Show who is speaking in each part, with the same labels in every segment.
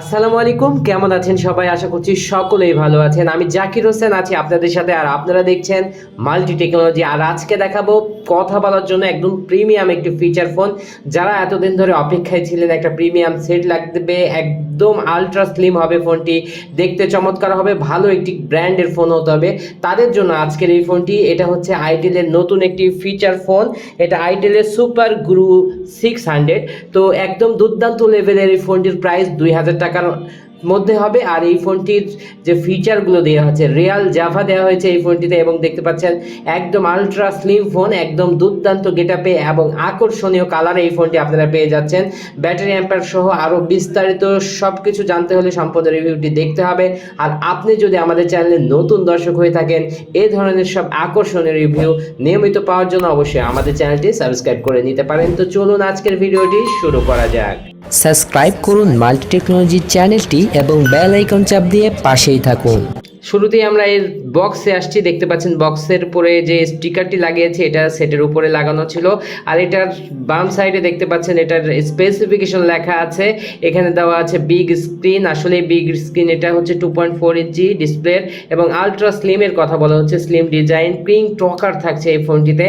Speaker 1: আসসালামু আলাইকুম, কেমন আছেন সবাই? আশা করছি সকলেই ভালো আছেন। আমি জাকির হোসেন আছি আপনাদের সাথে, আর আপনারা দেখছেন মাল্টি টেকনোলজি আর আজকে দেখাবো কথা বলার জন্য একদম প্রিমিয়াম একটি ফিচার ফোন যারা এতদিন ধরে অপেক্ষায় ছিলেন একটা প্রিমিয়াম সেট লাগবে, একদম আলট্রা স্লিম হবে ফোনটি দেখতে চমৎকার হবে, ভালো একটি ব্র্যান্ডের ফোন হতে হবে। তাদের জন্য আজকের এই ফোনটি এটা হচ্ছে আইটেলের নতুন একটি ফিচার ফোন এটা আইটেলের সুপার গ্রু সিক্স হান্ড্রেড তো একদম দুর্দান্ত লেভেলের এই ফোনটির প্রাইস দুই হাজার টাকার মধ্যে হবে আর এই ফোনটির যে ফিচারগুলো দেওয়া হচ্ছে রিয়াল জাভা দেওয়া হয়েছে এই ফোনটিতে এবং দেখতে পাচ্ছেন একদম আলট্রা স্লিম ফোন একদম দুর্দান্ত গেটাপে এবং আকর্ষণীয় কালারে এই ফোনটি আপনারা পেয়ে যাচ্ছেন। ব্যাটারি অ্যাম্পার সহ আরও বিস্তারিত সব কিছু জানতে হলে সম্পূর্ণ রিভিউটি দেখতে হবে। আর আপনি যদি আমাদের চ্যানেলে নতুন দর্শক হয়ে থাকেন এই ধরনের সব আকর্ষণীয় রিভিউ নিয়মিত পাওয়ার জন্য অবশ্যই আমাদের চ্যানেলটি সাবস্ক্রাইব করে নিতে পারেন। তো চলুন আজকের ভিডিওটি শুরু করা যাক।
Speaker 2: সাবস্ক্রাইব করুন মাল্টি টেকনোলজি চ্যানেলটি এবং বেল আইকন চাপ দিয়ে পাশেই থাকুন।
Speaker 1: শুরুতেই আমরা এর বক্সে আসছি, দেখতে পাচ্ছেন বক্সের উপরে যে স্টিকারটি লাগিয়েছে, এটা সেটের উপরে লাগানো ছিল। আর এটার বাম সাইডে দেখতে পাচ্ছেন, এটার স্পেসিফিকেশন লেখা আছে। এখানে দেওয়া আছে বিগ স্ক্রিন আসলে বিগ স্ক্রিন এটা হচ্ছে টু পয়েন্ট ফোর ইঞ্চি ডিসপ্লের এবং আলট্রা স্লিমের কথা বলা হচ্ছে। স্লিম ডিজাইন পিং টকার থাকছে এই ফোনটিতে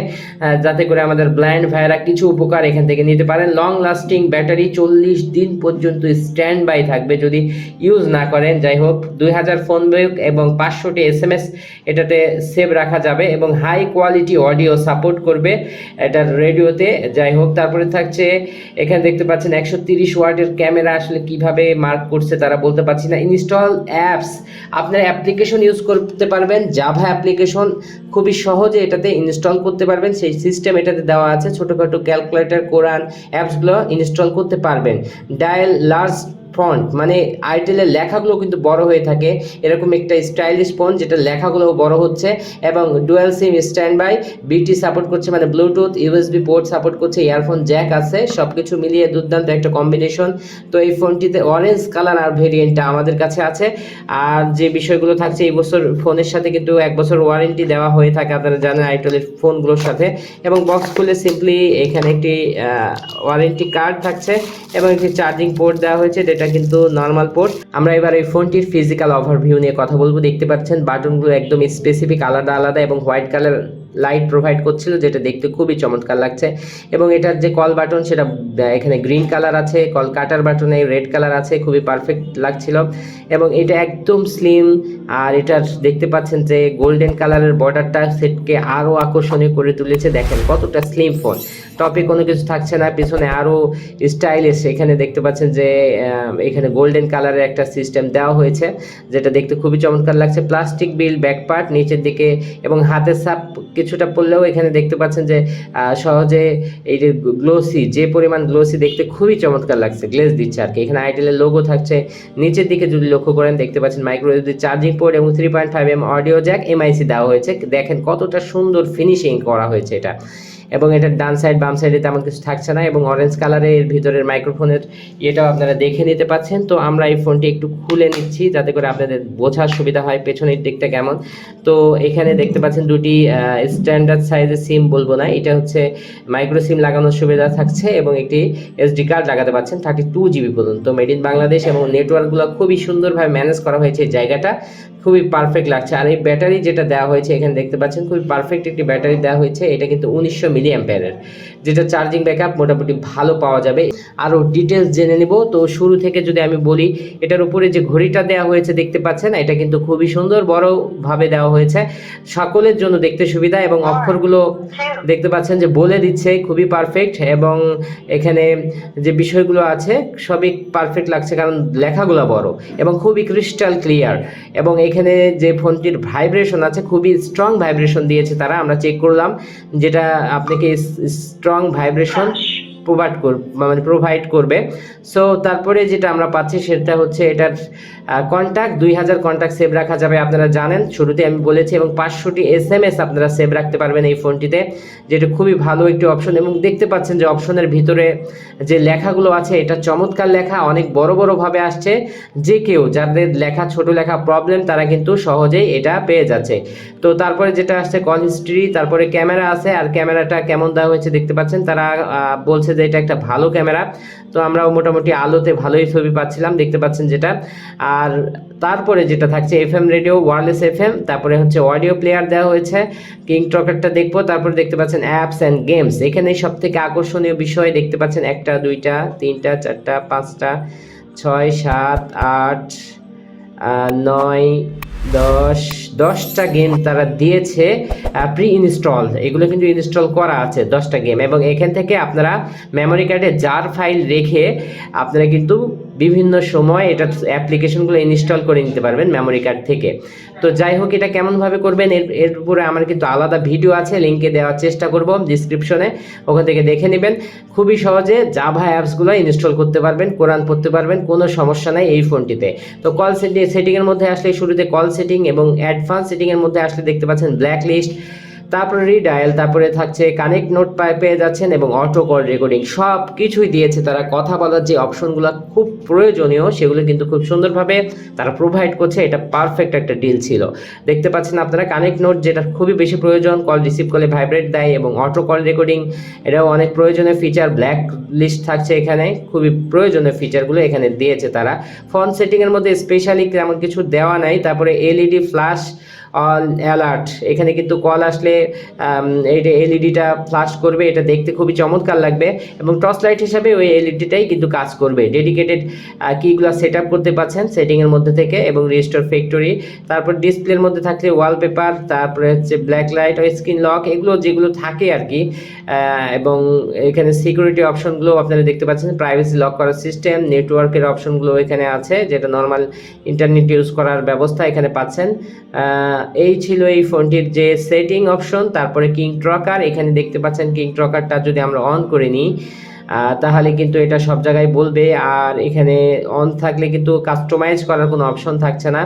Speaker 1: যাতে করে আমাদের ব্লাইন্ড ভাইরা কিছু উপকার এখান থেকে নিতে পারেন। লং লাস্টিং ব্যাটারি চল্লিশ দিন পর্যন্ত স্ট্যান্ড বাই থাকবে যদি ইউজ না করেন। যাই হোক, দুই হাজার ফোন বুক এবং পাঁচশোটি এস এম এস এটাতে সেভ রাখা যাবে এবং হাই কোয়ালিটি অডিও সাপোর্ট করবে এটার রেডিওতে। যাই হোক, তারপরে থাকছে, এখানে দেখতে পাচ্ছেন একশো তিরিশ ওয়াটের ক্যামেরা আসলে কীভাবে মার্ক করছে তারা বলতে পারছি না। ইনস্টল অ্যাপস আপনার অ্যাপ্লিকেশন ইউজ করতে পারবেন। জাভা অ্যাপ্লিকেশন খুবই সহজে এটাতে ইনস্টল করতে পারবেন। সেই সিস্টেম এটাতে দেওয়া আছে। ছোটোখাটো ক্যালকুলেটর কোরআন অ্যাপসগুলো ইনস্টল করতে পারবেন। ডায়াল লার্জ ফন্ট মানে আইটেলের লেখাগুলো কিন্তু বড় হয়ে থাকে। এরকম একটা স্টাইলিশ ফোন যেটা লেখাগুলো বড় হচ্ছে এবং dual SIM standby BT support support করছে মানে ব্লুটুথ ইউএসবি পোর্ট সাপোর্ট করছে ইয়ারফোন জ্যাক আছে সব কিছু মিলিয়ে দুর্দান্ত একটা কম্বিনেশন তো এই ফোনটিতে অরেঞ্জ কালার আর ভেরিয়েন্টটা আমাদের কাছে আছে। আর যে বিষয়গুলো থাকছে, এই বছর ফোনের সাথে কিন্তু এক বছর ওয়ারেন্টি দেওয়া হয়ে থাকে, আপনারা জানেন আইটেলের ফোনগুলোর সাথে। এবং বক্স খুলে সিম্পলি এখানে একটি ওয়ারেন্টি কার্ড থাকছে এবং একটি চার্জিং পোর্ট দেওয়া হয়েছে, যেটা কিন্তু নর্মাল পোর্ট আমরা এবার এই ফোনটির ফিজিক্যাল ওভারভিউ নিয়ে কথা বলব। দেখতে পাচ্ছেন বাটনগুলো একদম স্পেসিফিক আলাদা আলাদা এবং হোয়াইট কালার লাইট প্রোভাইড করছিল, যেটা দেখতে খুবই চমৎকার লাগছে। এবং এটার যে কল বাটন সেটা এখানে গ্রিন কালার আছে কল কাটার বাটনে রেড কালার আছে, খুবই পারফেক্ট লাগছিল। এবং এটা একদম স্লিম আর এটার দেখতে পাচ্ছেন যে গোল্ডেন কালারের বর্ডারটা সেটকে আরও আকর্ষণীয় করে তুলেছে। দেখেন কতটা স্লিম ফোন টপে কোনো কিছু থাকছে না, পিছনে আরও স্টাইলিশ এখানে দেখতে পাচ্ছেন যে এখানে গোল্ডেন কালারের একটা সিস্টেম দেওয়া হয়েছে, যেটা দেখতে খুবই চমৎকার লাগছে। প্লাস্টিক বিল ব্যাক পার্ট নিচের দিকে এবং হাতের সাপ কিছুটা পড়লেও এখানে দেখতে পাচ্ছেন যে সহজে এই যে গ্লোসি যে পরিমাণ গ্লোসি দেখতে খুবই চমৎকার লাগছে। গ্লেজ দিচ্ছে আর কি। এখানে আইটেলের লোগো থাকছে। নিচের দিকে যদি লক্ষ্য করেন, দেখতে পাচ্ছেন মাইক্রো ইউএসবি চার্জিং পোর্ট এবং three point five M audio jack MIC দেওয়া হয়েছে। দেখেন কতটা সুন্দর ফিনিশিং করা হয়েছে এটা। এবং এটার ডান সাইড বাম সাইডে তেমন কিছু থাকছে না এবং অরেঞ্জ কালারের এর ভিতরের মাইক্রোফোনের এটাও আপনারা দেখে নিতে পাচ্ছেন। তো আমরা এই ফোনটি একটু খুলে নিচ্ছি যাতে করে আপনাদের বোঝার সুবিধা হয় পেছনের দিকটা কেমন। তো এখানে দেখতে পাচ্ছেন দুটি স্ট্যান্ডার্ড সাইজের সিম বলব না, এটা হচ্ছে মাইক্রো সিম লাগানোর সুবিধা থাকছে এবং একটি এসডি কার্ড লাগাতে পাচ্ছেন থার্টি টু জিবি পর্যন্ত। মেড ইন বাংলাদেশ এবং নেটওয়ার্কগুলো খুবই সুন্দরভাবে ম্যানেজ করা হয়েছে এই জায়গাটা। খুবই পারফেক্ট লাগছে। আর এই ব্যাটারি যেটা দেওয়া হয়েছে, এখানে দেখতে পাচ্ছেন খুবই পারফেক্ট একটি ব্যাটারি দেওয়া হয়েছে। এটা কিন্তু উনিশশো মিলি অ্যাম্পিয়ারের যেটা চার্জিং ব্যাকআপ মোটামুটি ভালো পাওয়া যাবে। আরও ডিটেলস জেনে নিব। তো শুরু থেকে যদি আমি বলি, এটার উপরে যে ঘড়িটা দেওয়া হয়েছে দেখতে পাচ্ছেন, এটা কিন্তু খুবই সুন্দর, বড়ভাবে দেওয়া হয়েছে। সকলের জন্য দেখতে সুবিধা এবং অক্ষরগুলো দেখতে পাচ্ছেন যে বলে দিচ্ছে, খুবই পারফেক্ট এবং এখানে যে বিষয়গুলো আছে, সবই পারফেক্ট লাগছে কারণ লেখাগুলো বড় এবং খুবই ক্রিস্টাল ক্লিয়ার এবং এখানে যে ফোনটির ভাইব্রেশন আছে, খুবই স্ট্রং ভাইব্রেশন দিয়েছে তারা। আমরা চেক করলাম, যেটা আপনাকে স্ট্রং ভাইব্রেশন প্রোভাইড কর মানে প্রোভাইড করবে। সো তারপরে যেটা আমরা পাচ্ছি সেটা হচ্ছে এটার কন্ট্যাক্ট দুই হাজার কন্ট্যাক্ট সেভ রাখা যাবে, আপনারা জানেন। শুরুতে আমি বলেছি এবং পাঁচশোটি এস এম এস আপনারা সেভ রাখতে পারবেন এই ফোনটিতে যেটা খুবই ভালো একটি অপশন এবং দেখতে পাচ্ছেন যে অপশনের ভিতরে যে লেখাগুলো আছে, এটা চমৎকার লেখা, অনেক বড় বড়ভাবে আসছে। যে কেউ, যাদের লেখা, ছোট লেখা প্রবলেম তারা কিন্তু সহজেই এটা পেয়ে যাচ্ছে। তো তারপরে যেটা আসছে কল হিস্ট্রি তারপরে ক্যামেরা আছে, আর ক্যামেরাটা কেমন দেওয়া হয়েছে দেখতে পাচ্ছেন, তারা বলছে যে এটা একটা ভালো ক্যামেরা। তো আমরাও মোটামুটি আলোতে ভালোই ছবি পাচ্ছিলাম, দেখতে পাচ্ছেন যেটা। আর তারপরে যেটা থাকছে F M radio wireless F M তারপরে হচ্ছে অডিও প্লেয়ার দেওয়া হয়েছে কিং ট্রকারটা দেখব, তারপরে দেখতে পাচ্ছেন অ্যাপস অ্যান্ড গেমস এখানে সব থেকে আকর্ষণীয় বিষয় দেখতে পাচ্ছেন একটা, দুইটা, তিনটা, চারটা, পাঁচটা, ছয়, সাত, আট নয় দশ, দশটা গেম তারা দিয়েছে প্রি ইনস্টল এগুলো কিন্তু ইনস্টল করা আছে, দশটা গেম এবং এখান থেকে আপনারা মেমোরি কার্ডে যার ফাইল রেখে আপনারা কিন্তু বিভিন্ন সময় এটা অ্যাপ্লিকেশনগুলো ইনস্টল করে নিতে পারবেন মেমোরি কার্ড থেকে। তো যাই হোক, এটা কেমনভাবে করবেন, এর এর উপরে আমার কিন্তু আলাদা ভিডিও আছে লিঙ্কে দেওয়ার চেষ্টা করব ডিসক্রিপশনে ওখান থেকে দেখে নেবেন। খুবই সহজে জাভা অ্যাপসগুলো ইনস্টল করতে পারবেন কোরআন পড়তে পারবেন, কোনো সমস্যা নাই এই ফোনটিতে তো কল সেটিং সেটিংয়ের মধ্যে আসলে শুরুতে কল সেটিং এবং অ্যাডভান্স সেটিংয়ের মধ্যে আসলে দেখতে পাচ্ছেন ব্ল্যাক লিস্ট তারপরে রিডায়াল তারপরে থাকছে কানেক্ট নোট পেয়ে যাচ্ছেন এবং অটো কল রেকর্ডিং সব কিছুই দিয়েছে তারা। কথা বলার যে অপশনগুলো খুব প্রয়োজনীয়, সেগুলো কিন্তু খুব সুন্দরভাবে তারা প্রোভাইড করছে। এটা পারফেক্ট একটা ডিল ছিল। দেখতে পাচ্ছেন আপনারা কানেক্ট নোট যেটা খুবই বেশি প্রয়োজন কল রিসিভ করলে ভাইব্রেট দেয় এবং অটো কল রেকর্ডিং এটাও অনেক প্রয়োজনীয় ফিচার ব্ল্যাক লিস্ট থাকছে এখানে, খুবই প্রয়োজনীয় ফিচারগুলো এখানে দিয়েছে তারা। ফোন সেটিংয়ের মধ্যে স্পেশালি তেমন কিছু দেওয়া নাই। তারপরে এলইডি ফ্ল্যাশ অল অ্যালার্ট এখানে কিন্তু কল আসলে এইটা এলইডিটা ফ্লাশ করবে, এটা দেখতে খুবই চমৎকার লাগবে এবং টর্চ লাইট হিসাবে ওই এলইডিটাই কিন্তু কাজ করবে। ডেডিকেটেড কিগুলো সেট আপ করতে পারছেন সেটিংয়ের মধ্যে থেকে এবং রেজিস্টার ফ্যাক্টরি তারপর ডিসপ্লের মধ্যে থাকছে ওয়ালপেপার তারপরে হচ্ছে ব্ল্যাক লাইট স্ক্রিন লক এগুলো যেগুলো থাকে আর কি এবং এখানে সিকিউরিটি অপশনগুলো আপনারা দেখতে পাচ্ছেন। প্রাইভেসি লক করার সিস্টেম নেটওয়ার্কের অপশনগুলো এখানে আছে, যেটা নর্মাল ইন্টারনেট ইউজ করার ব্যবস্থা এখানে পাচ্ছেন। এই ছিল এই ফোনটির যে সেটিং অপশন, তারপরে কিং ট্রকার। এখানে দেখতে পাচ্ছেন কিং ট্রকারটা যদি আমরা অন করে নিই তাহলে কিন্তু এটা সব জায়গায় বলবে। আর এখানে অন থাকলে কিন্তু কাস্টমাইজ করার কোনো অপশন থাকছে না।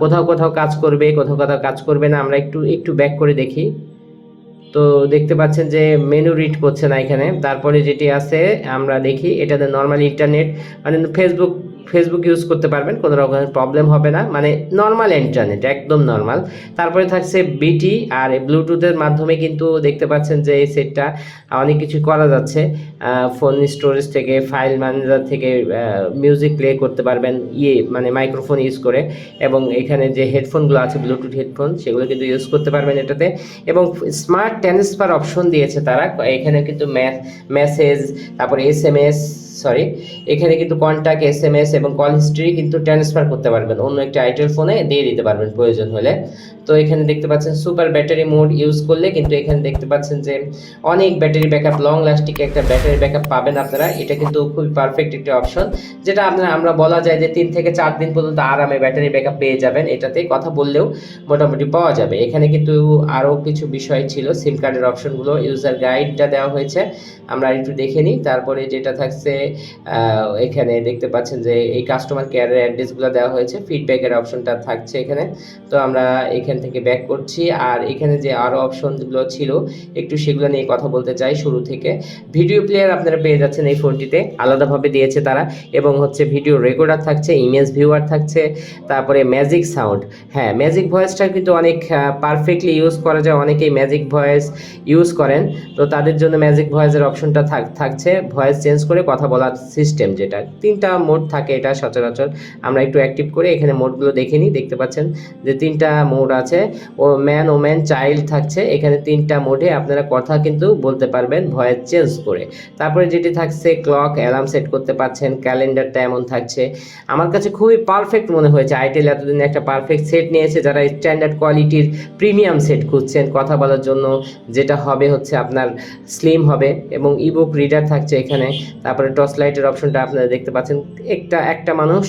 Speaker 1: কোথাও কোথাও কাজ করবে, কোথাও কোথাও কাজ করবে না। আমরা একটু একটু ব্যাক করে দেখি। তো দেখতে পাচ্ছেন যে মেনু রিড করছে না এখানে। তারপরে যেটি আছে, আমরা দেখি, এটাতে নর্মাল ইন্টারনেট মানে ফেসবুক ফেসবুক ইউজ করতে পারবেন, কোনো রকমের প্রবলেম হবে না। মানে নর্মাল ইন্টারনেট একদম নর্মাল তারপরে থাকছে বিটি আর ব্লুটুথের মাধ্যমে কিন্তু দেখতে পাচ্ছেন যে এই সেটটা অনেক কিছু করা যাচ্ছে। ফোন স্টোরেজ থেকে ফাইল ম্যানেজার থেকে মিউজিক প্লে করতে পারবেন ইয়ে মানে মাইক্রোফোন ইউজ করে। এবং এখানে যে হেডফোনগুলো আছে ব্লুটুথ হেডফোন সেগুলো কিন্তু ইউজ করতে পারবেন এটাতে। এবং স্মার্ট ট্রান্সফার অপশন দিয়েছে তারা। এখানে কিন্তু মেসেজ তারপরে এস এম এস সরি এখানে কিন্তু কন্ট্যাক্ট এস এম এস এবং কল হিস্ট্রি কিন্তু ট্রান্সফার করতে পারবেন। অন্য একটি আইটেল ফোনে দিয়ে দিতে পারবেন প্রয়োজন হলে। তো এখানে দেখতে পাচ্ছেন সুপার ব্যাটারি মোড ইউজ করলে কিন্তু এখানে দেখতে পাচ্ছেন যে অনেক ব্যাটারি ব্যাকআপ লং লাস্টিং একটা ব্যাটারি ব্যাকআপ পাবেন আপনারা। এটা কিন্তু খুবই পারফেক্ট একটি অপশন যেটা আপনারা, আমরা বলা যায় যে তিন থেকে চার দিন পর্যন্ত আরামে ব্যাটারি ব্যাকআপ পেয়ে যাবেন। এটাতে কথা বললেও মোটামুটি পাওয়া যাবে। এখানে কিন্তু আরও কিছু বিষয় ছিল। সিম কার্ডের অপশনগুলো ইউজার গাইডটা দেওয়া হয়েছে। আমরা একটু দেখে নিই। তারপরে যেটা থাকছে এখানে দেখতে পাচ্ছেন যে এই কাস্টমার কেয়ারের অ্যাড্রেসগুলো দেওয়া হয়েছে ফিডব্যাকের অপশনটা থাকছে এখানে। তো আমরা এখান থেকে ব্যাক করছি, আর এখানে যে আরও অপশনগুলো ছিল, একটু সেগুলো নিয়ে কথা বলতে চাই শুরু থেকে। ভিডিও প্লেয়ার আপনারা পেয়ে যাচ্ছেন এই ফোনটিতে, আলাদাভাবে দিয়েছে তারা, এবং হচ্ছে ভিডিও রেকর্ডার থাকছে ইমেজ ভিউয়ার থাকছে, তারপরে ম্যাজিক সাউন্ড হ্যাঁ ম্যাজিক ভয়েসটা কিন্তু অনেক পারফেক্টলি ইউজ করা যায়, অনেকেই ম্যাজিক ভয়েস ইউজ করেন। তো তাদের জন্য ম্যাজিক ভয়েসের অপশনটা থাক, থাকছে। ভয়েস চেঞ্জ করে কথা বলার সিস্টেম যেটা, তিনটা মোড থাকে এটা সচরাচর। আমরা একটু অ্যাক্টিভ করে এখানে মোডগুলো দেখে নিই, দেখতে পাচ্ছেন যে তিনটা মোড আছে। Woman woman child থাকছে। এখানে তিনটা মোডে আপনারা কথা কিন্তু বলতে পারবেন, ভয়েস চেঞ্জ করে। তারপরে যেটি থাকছে ক্লক অ্যালার্ম সেট করতে পারছেন ক্যালেন্ডারটা এমন থাকছে। আমার কাছে খুবই পারফেক্ট মনে হয়েছে। আইটেল এতদিন একটা পারফেক্ট সেট নিয়েছে, যারা স্ট্যান্ডার্ড কোয়ালিটির প্রিমিয়াম সেট খুঁজছেন, কথা বলার জন্য যেটা হবে হচ্ছে আপনার স্লিম হবে এবং ইবুক রিডার থাকছে এখানে। তারপরে টর্চ লাইটের অপশনটা আপনারা দেখতে পাচ্ছেন। একটা একটা মানুষ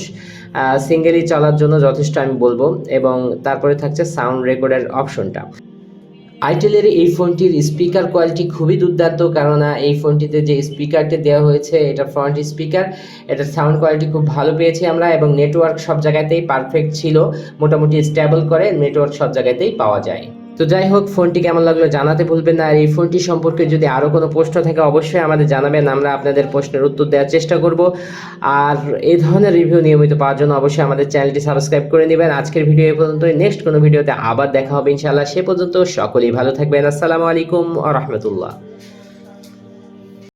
Speaker 1: সিঙ্গেলি চলার জন্য যথেষ্ট আমি বলব এবং তারপরে থাকছে সাউন্ড রেকর্ডের অপশনটা আইটেলের এই ফোনটির স্পিকার কোয়ালিটি খুবই দুর্দান্ত কেননা এই ফোনটিতে যে স্পিকারটি দেওয়া হয়েছে, এটা ফ্রন্ট স্পিকার এটার সাউন্ড কোয়ালিটি খুব ভালো পেয়েছি আমরা এবং নেটওয়ার্ক সব জায়গাতেই পারফেক্ট ছিল, মোটামুটি স্টেবল করে নেটওয়ার্ক সব জায়গাতেই পাওয়া যায়। তো যাই হোক, ফোনটি কেমন লাগল জানাতে ভুলবেন না। আর এই ফোনটি সম্পর্কে যদি আরও কোনো প্রশ্ন থাকে, অবশ্যই আমাদের জানাবেন। আমরা আপনাদের প্রশ্নের উত্তর দেওয়ার চেষ্টা করব। আর এই ধরনের রিভিউ নিয়মিত পাওয়ার জন্য অবশ্যই আমাদের চ্যানেলটি সাবস্ক্রাইব করে নেবেন। আজকের ভিডিও এই পর্যন্তই। নেক্সট কোনো ভিডিওতে আবার দেখা হবে ইনশাআল্লাহ। সে পর্যন্ত সকলেই ভালো থাকবেন। আসসালামু আলাইকুম আ রহমতুল্লাহ।